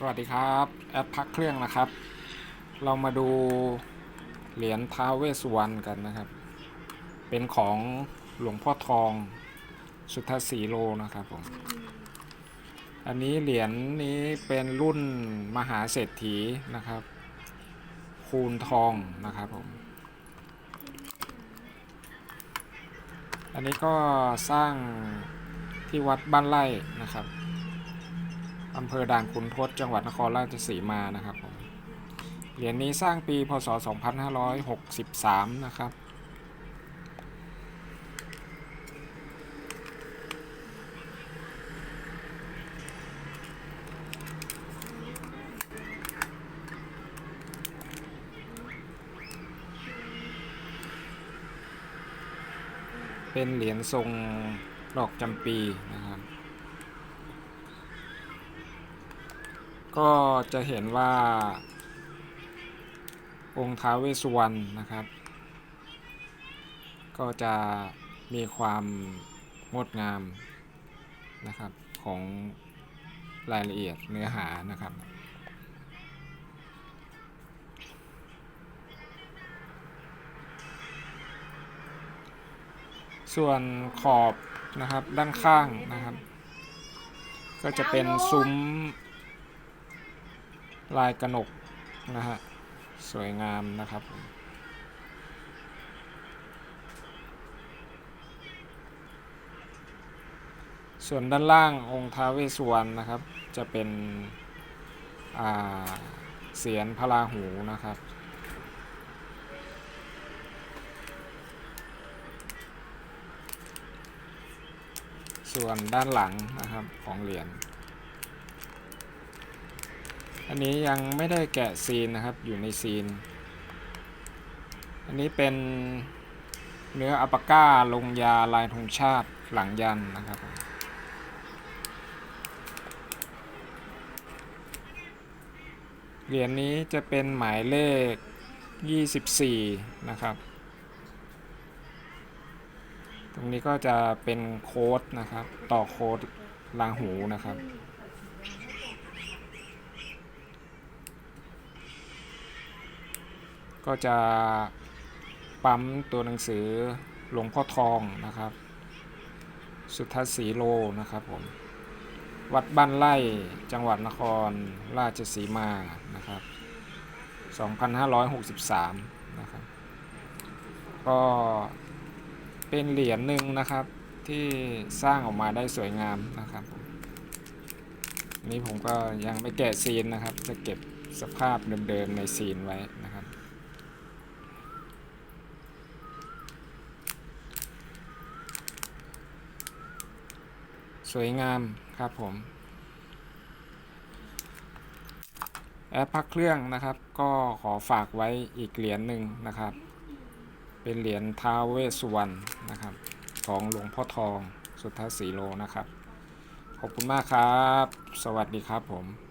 สวัสดีครับแอปพักเครื่องนะครับ เรามาดูเหรียญท้าเวสวรรณกันนะครับ เป็นของหลวงพ่อทองสุทธสีโลนะครับผมอันนี้เหรียญนี้เป็นรุ่นมหาเศรษฐีนะครับ คูณทองนะครับผมอันนี้ก็สร้างที่วัดบ้านไร่นะครับ อำเภอด่านขุนทดจังหวัดนครราชสีมานะครับผมเหรียญนี้สร้างปีพศ 2563 นะครับเป็นเหรียญทรงดอกจำปีนะครับ ก็จะเห็นว่า องค์ท้าวเวสสุวรรณนะครับ ก็จะมีความงดงามนะครับของรายละเอียดเนื้อหานะครับ ส่วนขอบนะครับด้านข้างนะครับ ก็จะเป็นซุ้ม ลายกระหนกนะฮะสวยงามนะครับส่วนด้านล่างองค์ท้าวเวสสุวรรณนะครับ จะเป็นเสียนพระราหูนะครับ ส่วนด้านหลังนะครับของเหรียญ อันนี้ยังไม่ได้แกะซีนนะครับอยู่ในซีน อันนี้เป็นเนื้ออัปาก้าลงยาลายธงชาติหลังยันนะครับเหรียญนี้จะเป็นหมายเลข 24 นะครับ ตรงนี้ก็จะเป็นโค้ดนะครับ ต่อโค้ดลางหูนะครับ ก็จะปั๊มตัวหนังสือหลวงพ่อทองนะครับ สุทัศีโลนะครับผมวัดบ้านไร่จังหวัดนครราชสีมานะครับ 2563 นะครับ ก็เป็นเหรียญหนึ่งนะครับที่สร้างออกมาได้สวยงามนะครับผมนนี้ผมก็ยังไม่แกะซีนนะครับ จะเก็บสภาพเดิมๆในซีนไว้นะครับ สวยงามครับผม แอปพักเครื่องนะครับ ก็ขอฝากไว้อีกเหรียญหนึ่งนะครับ เป็นเหรียญท้าเวสสุวรรณนะครับ ของหลวงพ่อทองสุทธสีโลนะครับ ขอบคุณมากครับ สวัสดีครับผม